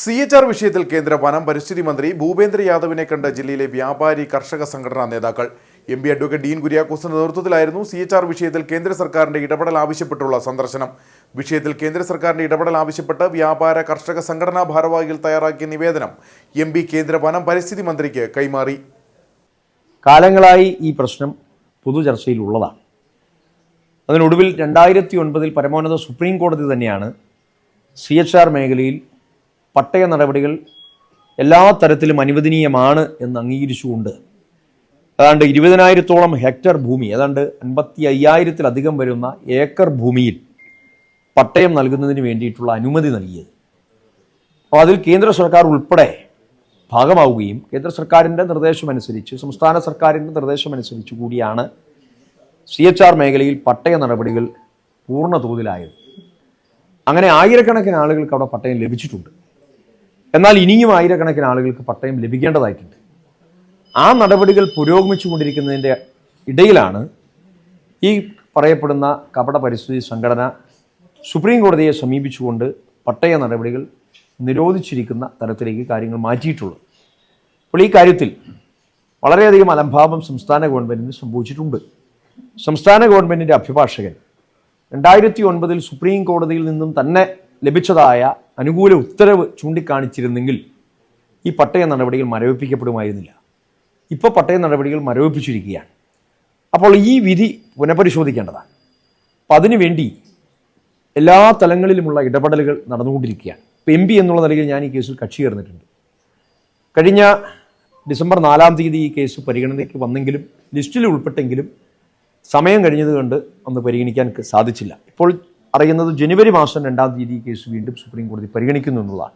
C H R വിഷയത്തിൽ കേന്ദ്ര വനം പരിസ്ഥിതി മന്ത്രി ഭൂപേന്ദ്ര യാദവിനെ കണ്ട ജില്ലയിലെ വ്യാപാരി കർഷക സംഘടനാ നേതാക്കൾ. എം പി അഡ്വക്കേറ്റ് ഡീൻ കുര്യാക്കോസിന്റെ നേതൃത്വത്തിലായിരുന്നു സി എച്ച് ആർ വിഷയത്തിൽ കേന്ദ്ര സർക്കാരിന്റെ ഇടപെടൽ ആവശ്യപ്പെട്ടുള്ള സന്ദർശനം. വിഷയത്തിൽ കേന്ദ്ര സർക്കാരിന്റെ ഇടപെടൽ ആവശ്യപ്പെട്ട് വ്യാപാര കർഷക സംഘടനാ ഭാരവാഹികൾ തയ്യാറാക്കിയ നിവേദനം എം പി കേന്ദ്ര വനം പരിസ്ഥിതി മന്ത്രിക്ക് കൈമാറി. കാലങ്ങളായി ഈ പ്രശ്നം പൊതുചർച്ചയിലുള്ളതാണ്. അതിനൊടുവിൽ രണ്ടായിരത്തി ഒൻപതിൽ പരമോന്നത സുപ്രീം കോടതി തന്നെയാണ് സി എച്ച് ആർ മേഖലയിൽ പട്ടയ നടപടികൾ എല്ലാ തരത്തിലും അനുവദനീയമാണ് എന്ന് അംഗീകരിച്ചുകൊണ്ട് ഏതാണ്ട് ഇരുപതിനായിരത്തോളം ഹെക്ടർ ഭൂമി ഏതാണ്ട് അൻപത്തി അയ്യായിരത്തിലധികം വരുന്ന ഏക്കർ ഭൂമിയിൽ പട്ടയം നൽകുന്നതിന് വേണ്ടിയിട്ടുള്ള അനുമതി നൽകിയത്. അപ്പോൾ അതിൽ കേന്ദ്ര സർക്കാർ ഉൾപ്പെടെ ഭാഗമാവുകയും കേന്ദ്ര സർക്കാരിന്റെ നിർദ്ദേശമനുസരിച്ച് സംസ്ഥാന സർക്കാരിന്റെ നിർദ്ദേശമനുസരിച്ച് കൂടിയാണ് സി എച്ച് ആർ മേഖലയിൽ പട്ടയ നടപടികൾ പൂർണ തോതിലായത് അങ്ങനെ ആയിരക്കണക്കിന് ആളുകൾക്ക് അവിടെ പട്ടയം ലഭിച്ചിട്ടുണ്ട്. എന്നാൽ ഇനിയും ആയിരക്കണക്കിന് ആളുകൾക്ക് പട്ടയം ലഭിക്കേണ്ടതായിട്ടുണ്ട്. ആ നടപടികൾ പുരോഗമിച്ചു കൊണ്ടിരിക്കുന്നതിന്റെ ഇടയിലാണ് ഈ പറയപ്പെടുന്ന കപട പരിസ്ഥിതി സംഘടന സുപ്രീം കോടതിയെ സമീപിച്ചുകൊണ്ട് പട്ടയ നടപടികൾ നിരോധിച്ചിരിക്കുന്ന തരത്തിലേക്ക് കാര്യങ്ങൾ മാറ്റിയിട്ടുള്ളത്. അപ്പോൾ ഈ കാര്യത്തിൽ വളരെയധികം അലംഭാവം സംസ്ഥാന ഗവൺമെന്റിന് സംഭവിച്ചിട്ടുണ്ട്. സംസ്ഥാന ഗവൺമെന്റിന്റെ അഭിഭാഷകൻ രണ്ടായിരത്തി ഒൻപതിൽ സുപ്രീം കോടതിയിൽ നിന്നും തന്നെ ലഭിച്ചതായ അനുകൂല ഉത്തരവ് ചൂണ്ടിക്കാണിച്ചിരുന്നെങ്കിൽ ഈ പട്ടയ നടപടികൾ മരവിപ്പിക്കപ്പെടുമായിരുന്നില്ല. ഇപ്പോൾ പട്ടയ നടപടികൾ മരവിപ്പിച്ചിരിക്കുകയാണ്. അപ്പോൾ ഈ വിധി പുനഃപരിശോധിക്കേണ്ടതാണ്. അപ്പം അതിനുവേണ്ടി എല്ലാ തലങ്ങളിലുമുള്ള ഇടപെടലുകൾ നടന്നുകൊണ്ടിരിക്കുകയാണ്. ഇപ്പം എം പി എന്നുള്ള നിലയിൽ ഞാൻ ഈ കേസിൽ കക്ഷി ചേർന്നിട്ടുണ്ട്. കഴിഞ്ഞ ഡിസംബർ നാലാം തീയതി ഈ കേസ് പരിഗണനയ്ക്ക് വന്നെങ്കിലും ലിസ്റ്റിൽ ഉൾപ്പെട്ടെങ്കിലും സമയം കഴിഞ്ഞത് കൊണ്ട് അന്ന് പരിഗണിക്കാൻ സാധിച്ചില്ല. ഇപ്പോൾ അറിയുന്നത് ജനുവരി മാസം രണ്ടാം തീയതി കേസ് വീണ്ടും സുപ്രീം കോടതി പരിഗണിക്കുന്നു എന്നുള്ളതാണ്.